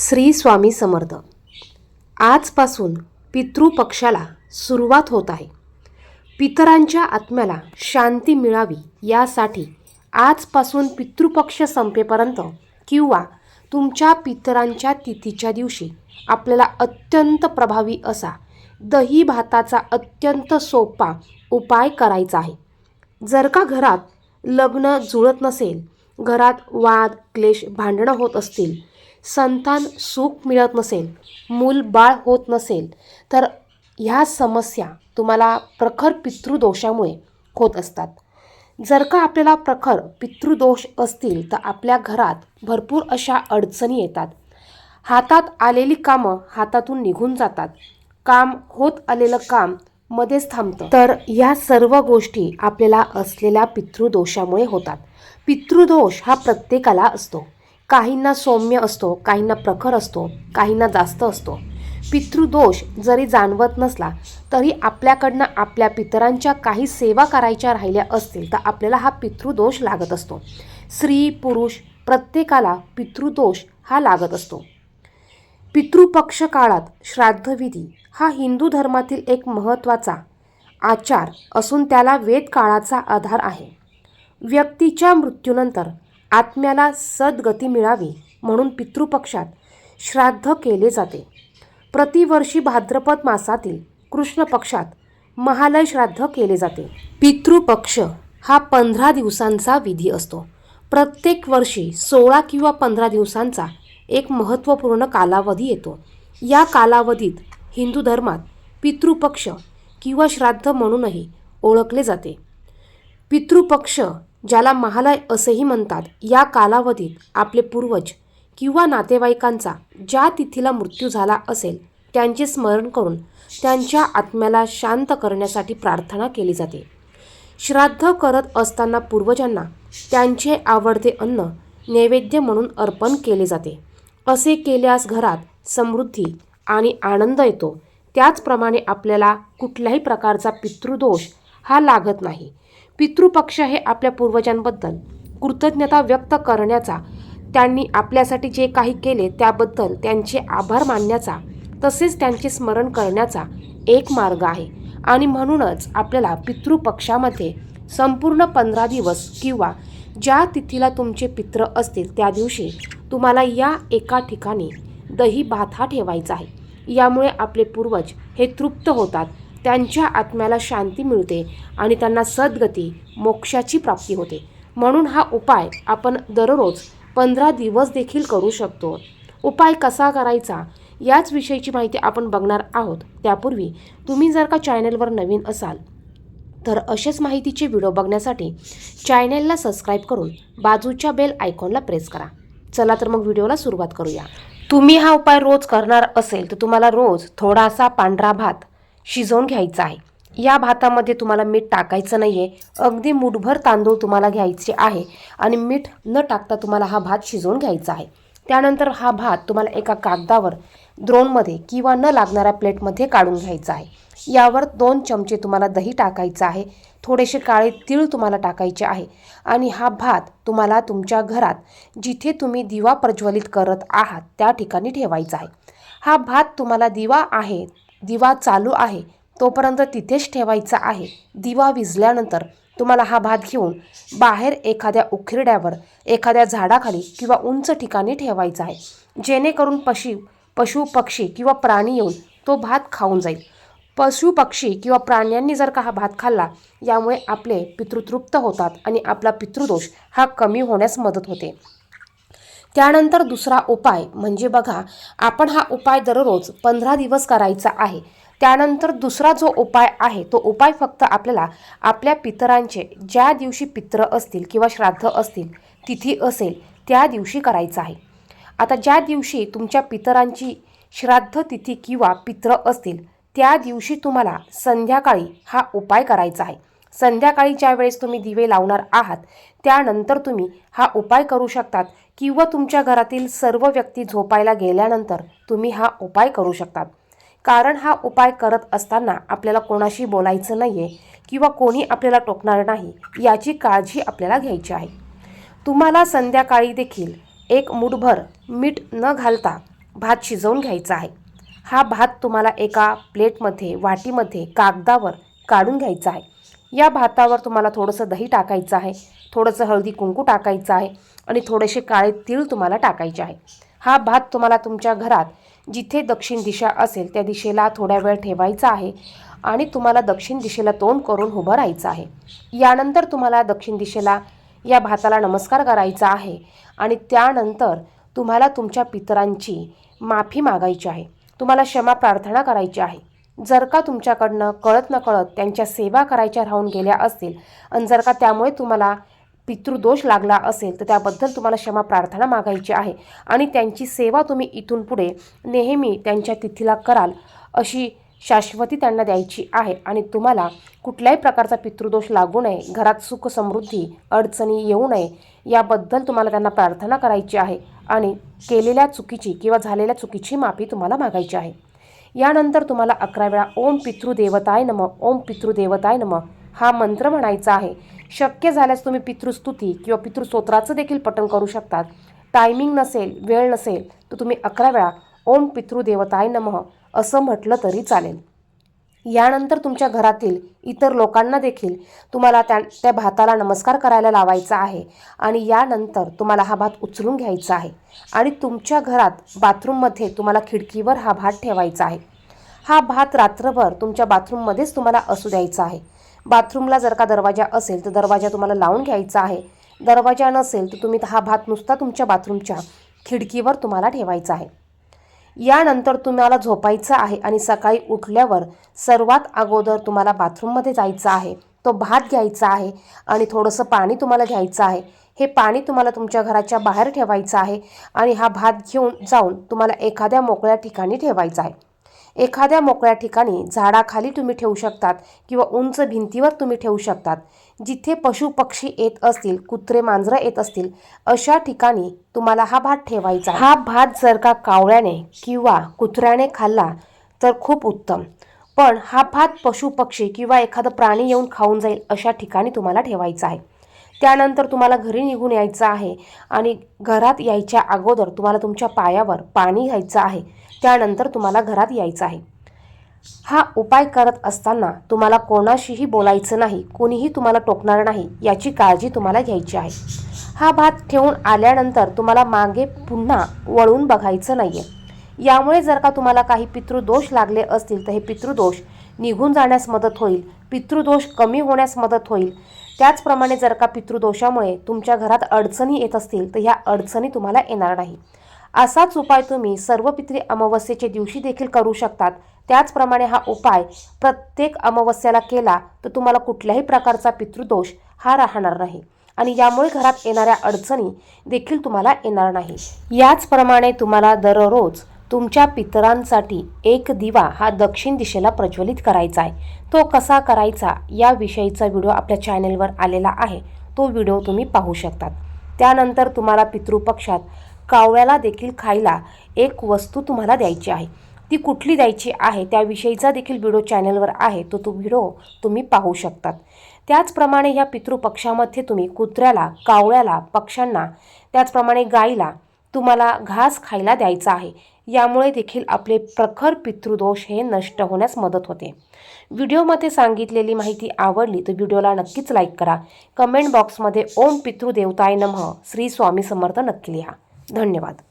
श्री स्वामी समर्थ. आजपासून पितृपक्षाला सुरुवात होत आहे. पितरांच्या आत्म्याला शांती मिळावी यासाठी आजपासून पितृपक्ष संपेपर्यंत किंवा तुमच्या पितरांच्या तिथीच्या दिवशी आपल्याला अत्यंत प्रभावी असा दही भाताचा अत्यंत सोपा उपाय करायचा आहे. जर का घरात लग्न जुळत नसेल घरात वाद क्लेश भांडणं होत असतील संतान सुख मिळत नसेल मूल बाळ होत नसेल तर ह्या समस्या तुम्हाला प्रखर पितृदोषामुळे होत असतात. जर का आपल्याला प्रखर पितृदोष असतील तर आपल्या घरात भरपूर अशा अडचणी येतात. हातात आलेली कामं हातातून निघून जातात. काम होत आलेलं काम मध्येच थांबतं. तर या सर्व गोष्टी आपल्याला असलेल्या पितृदोषामुळे होतात. पितृदोष हा प्रत्येकाला असतो. काहींना सौम्य असतो काहींना प्रखर असतो काहींना जास्त असतो. पितृदोष जरी जाणवत नसला तरी आपल्याकडनं आपल्या पितरांच्या काही सेवा करायच्या राहिल्या असतील तर आपल्याला हा पितृदोष लागत असतो. स्त्री पुरुष प्रत्येकाला पितृदोष हा लागत असतो. पितृपक्ष काळात श्राद्धविधी हा हिंदू धर्मातील एक महत्त्वाचा आचार असून त्याला वेद काळाचा आधार आहे. व्यक्तीच्या मृत्यूनंतर आत्म्याला सद्गती मिळावी म्हणून पितृपक्षात श्राद्ध केले जाते. प्रतिवर्षी भाद्रपद मासातील कृष्ण पक्षात महालय श्राद्ध केले जाते. पितृपक्ष हा पंधरा दिवसांचा विधी असतो. प्रत्येक वर्षी सोळा किंवा पंधरा दिवसांचा एक महत्त्वपूर्ण कालावधी येतो. या कालावधीत हिंदू धर्मात पितृपक्ष किंवा श्राद्ध म्हणूनही ओळखले जाते. पितृपक्ष ज्याला महालय असेही म्हणतात या कालावधीत आपले पूर्वज किंवा नातेवाईकांचा ज्या तिथीला मृत्यू झाला असेल त्यांचे स्मरण करून त्यांच्या आत्म्याला शांत करण्यासाठी प्रार्थना केली जाते. श्राद्ध करत असताना पूर्वजांना त्यांचे आवडते अन्न नैवेद्य म्हणून अर्पण केले जाते. असे केल्यास घरात समृद्धी आणि आनंद येतो. त्याचप्रमाणे आपल्याला कुठल्याही प्रकारचा पितृदोष हा लागत नाही. पितृपक्ष हे आपल्या पूर्वजांबद्दल. कृतज्ञता व्यक्त करण्याचा त्यांनी आपल्यासाठी जे काही केले त्याबद्दल त्यांचे आभार मानण्याचा तसेच त्यांचे स्मरण करण्याचा एक मार्ग आहे. आणि म्हणूनच आपल्याला पितृपक्षामध्ये संपूर्ण पंधरा दिवस किंवा ज्या तिथीला तुमचे पित्र असतील त्या दिवशी तुम्हाला या एका ठिकाणी दही भात हा ठेवायचा आहे. यामुळे आपले पूर्वज हे तृप्त होतात त्यांच्या आत्म्याला शांती मिळते आणि त्यांना सद्गती मोक्षाची प्राप्ती होते. म्हणून हा उपाय आपण दररोज पंधरा दिवस देखील करू शकतो. उपाय कसा करायचा? याच विषयीची माहिती आपण बघणार आहोत. त्यापूर्वी तुम्ही जर का चॅनलवर नवीन असाल तर असेच माहितीचे व्हिडिओ बघण्यासाठी चॅनेलला सबस्क्राईब करून बाजूच्या बेल आयकॉनला प्रेस करा. चला तर मग व्हिडिओला सुरुवात करूया. तुम्ही हा उपाय रोज करणार असेल तर तुम्हाला रोज थोडासा पांढरा भात शिजवून घ्यायचा आहे. या भातामध्ये तुम्हाला मीठ टाकायचं नाही आहे अगदी मुठभर तांदूळ तुम्हाला घ्यायचे आहे आणि मीठ न टाकता तुम्हाला हा भात शिजवून घ्यायचा आहे. त्यानंतर हा भात तुम्हाला एका कागदावर द्रोणमध्ये किंवा न लागणाऱ्या प्लेटमध्ये काढून घ्यायचा आहे. यावर दोन चमचे तुम्हाला दही टाकायचं आहे. थोडेसे काळे तीळ तुम्हाला टाकायचे आहे आणि हा भात तुम्हाला तुमच्या घरात जिथे तुम्ही दिवा प्रज्वलित करत आहात त्या ठिकाणी ठेवायचा आहे. हा भात तुम्हाला दिवा आहे दिवा चालू आहे तोपर्यंत तिथेच ठेवायचा आहे. दिवा विझल्यानंतर तुम्हाला हा भात घेऊन बाहेर एखाद्या उखिरड्यावर एखाद्या झाडाखाली किंवा उंच ठिकाणी ठेवायचा आहे. जेणेकरून पशी पशु पक्षी किंवा प्राणी येऊन तो भात खाऊन जाईल. पशु पक्षी किंवा प्राण्यांनी जर का हा भात खाल्ला यामुळे आपले पितृतृप्त होतात आणि आपला पितृदोष हा कमी होण्यास मदत होते. त्यानंतर दुसरा उपाय म्हणजे बघा आपण हा उपाय दररोज पंधरा दिवस करायचा आहे. त्यानंतर दुसरा जो उपाय आहे तो उपाय फक्त आपल्याला आपल्या पितरांचे ज्या दिवशी पित्र असतील किंवा श्राद्ध असतील तिथी असेल त्या दिवशी करायचा आहे. आता ज्या दिवशी तुमच्या पितरांची श्राद्ध तिथी किंवा पित्र असतील त्या दिवशी तुम्हाला संध्याकाळी हा उपाय करायचा आहे. संध्याकाळी ज्या वेळेस तुम्ही दिवे लावणार आहात त्यानंतर तुम्ही हा उपाय करू शकतात किंवा तुमच्या घरातील सर्व व्यक्ती झोपायला गेल्यानंतर तुम्ही हा उपाय करू शकतात. कारण हा उपाय करत असताना आपल्याला कोणाशी बोलायचं नाही आहे किंवा कोणी आपल्याला टोकणार नाही याची काळजी आपल्याला घ्यायची आहे. तुम्हाला संध्याकाळी देखील एक मुठभर मीठ न घालता भात शिजवून घ्यायचा आहे. हा भात तुम्हाला एका प्लेटमध्ये वाटीमध्ये कागदावर काढून घ्यायचा आहे. या भातावर तुम्हाला थोडंसं दही टाकायचं आहे थोडंसं हळदी कुंकू टाकायचं आहे आणि थोडेसे काळे तीळ तुम्हाला टाकायचे आहे. हा भात तुम्हाला तुमच्या घरात जिथे दक्षिण दिशा असेल त्या दिशेला थोड्या वेळ ठेवायचा आहे आणि तुम्हाला दक्षिण दिशेला तोंड करून उभं राहायचं आहे. यानंतर तुम्हाला दक्षिण दिशेला या भाताला नमस्कार करायचा आहे आणि त्यानंतर तुम्हाला तुमच्या पितरांची माफी मागायची आहे. तुम्हाला क्षमा प्रार्थना करायची आहे. जर का तुमच्याकडनं कळत न कळत त्यांच्या सेवा करायच्या राहून गेल्या असतील आणि जर का त्यामुळे तुम्हाला पितृदोष लागला असेल तर त्याबद्दल तुम्हाला क्षमा प्रार्थना मागायची आहे आणि त्यांची सेवा तुम्ही इथून पुढे नेहमी त्यांच्या तिथीला कराल अशी शाश्वती त्यांना द्यायची आहे आणि तुम्हाला कुठल्याही प्रकारचा पितृदोष लागू नये घरात सुख समृद्धी अडचणी येऊ नये याबद्दल तुम्हाला त्यांना प्रार्थना करायची आहे आणि केलेल्या चुकीची किंवा झालेल्या चुकीची माफी तुम्हाला मागायची आहे. यानंतर तुम्हाला अकरा वेळा ओम पितृदेवताय नम ओम पितृदेवताय नम हा मंत्र म्हणायचा आहे. शक्य झाल्यास तुम्ही पितृस्तुती किंवा पितृस्तोत्राचं देखील पठण करू शकतात. टायमिंग नसेल वेळ नसेल तर तुम्ही अकरा वेळा ओम पितृदेवताय नमः असं म्हटलं तरी चालेल. यानंतर तुमच्या घरातील इतर लोकांना देखील तुम्हाला त्या त्या भाताला नमस्कार करायला लावायचा आहे. आणि यानंतर तुम्हाला हा भात उचलून घ्यायचा आहे. आणि तुमच्या घरात बाथरूममध्ये तुम्हाला खिडकीवर हा भात ठेवायचा आहे. हा भात रात्रभर तुमच्या बाथरूममध्येच तुम्हाला असू द्यायचा आहे. बाथरूमला जर का दरवाजा असेल तर दरवाजा तुम्हाला लावून घ्यायचा आहे. दरवाजा नसेल तर तुम्ही हा भात नुसता तुमच्या बाथरूमच्या खिडकीवर तुम्हाला ठेवायचा आहे. यानंतर तुम्हाला झोपायचं आहे आणि सकाळी उठल्यावर सर्वात अगोदर तुम्हाला बाथरूममध्ये जायचं आहे. तो भात घ्यायचा आहे आणि थोडंसं पाणी तुम्हाला घ्यायचं आहे. हे पाणी तुम्हाला तुमच्या घराच्या बाहेर ठेवायचं आहे आणि हा भात घेऊन जाऊन तुम्हाला एखाद्या मोकळ्या ठिकाणी ठेवायचा आहे. एखाद्या मोकळ्या ठिकाणी झाडाखाली तुम्ही ठेवू शकतात किंवा उंच भिंतीवर तुम्ही ठेवू शकतात. जिथे पशु पक्षी येत असतील कुत्रे मांजरं येत असतील अशा ठिकाणी तुम्हाला हा भात ठेवायचा हा भात जर का कावळ्याने किंवा कुत्र्याने खाल्ला तर खूप उत्तम. पण हा भात पशु पक्षी किंवा एखादं प्राणी येऊन खाऊन जाईल अशा ठिकाणी तुम्हाला ठेवायचा आहे. त्यानंतर तुम्हाला घरी निघून यायचं आहे आणि घरात यायच्या अगोदर तुम्हाला तुमच्या पायावर पाणी घ्यायचं आहे. त्यानंतर तुम्हाला घरात यायचं आहे. हा उपाय करत असताना तुम्हाला कोणाशीही बोलायचं नाही कोणीही तुम्हाला टोकणार नाही याची काळजी तुम्हाला घ्यायची आहे. हा भात ठेवून आल्यानंतर तुम्हाला मागे पुन्हा वळून बघायचं नाही आहे यामुळे जर का तुम्हाला काही पितृदोष लागले असतील तर हे पितृदोष निघून जाण्यास मदत होईल पितृदोष कमी होण्यास मदत होईल. त्याचप्रमाणे जर का पितृदोषामुळे तुमच्या घरात अडचणी येत असतील तर ह्या अडचणी तुम्हाला येणार नाही. असाच उपाय तुम्ही सर्व पितरी अमावस्येच्या दिवशी देखील करू शकतात. त्याचप्रमाणे हा उपाय प्रत्येक अमावस्याला केला तर तुम्हाला कुठल्याही प्रकारचा पितृदोष हा राहणार नाही. आणि यामुळे घरात येणाऱ्या अडचणी देखील तुम्हाला येणार नाही. याचप्रमाणे तुम्हाला दररोज तुमच्या पितरांसाठी एक दिवा हा दक्षिण दिशेला प्रज्वलित करायचा आहे. तो कसा करायचा याविषयीचा व्हिडिओ आपल्या चॅनेलवर आलेला आहे. तो व्हिडिओ तुम्ही पाहू शकतात. त्यानंतर तुम्हाला पितृपक्षात कावळ्याला देखील खायला एक वस्तू तुम्हाला द्यायची आहे. ती कुठली द्यायची आहे त्याविषयीचा देखील व्हिडिओ चॅनलवर आहे तो तो व्हिडिओ तुम्ही पाहू शकतात. त्याचप्रमाणे या पितृपक्षामध्ये तुम्ही कुत्र्याला कावळ्याला पक्ष्यांना त्याचप्रमाणे गाईला तुम्हाला घास खायला द्यायचा आहे. यामुळे देखील आपले प्रखर पितृदोष हे नष्ट होण्यास मदत होते. व्हिडिओमध्ये सांगितलेली माहिती आवडली तर व्हिडिओला नक्कीच लाईक करा. कमेंट बॉक्समध्ये ओम पितृदेवताय नमः श्री स्वामी समर्थ नक्की लिहा. धन्यवाद.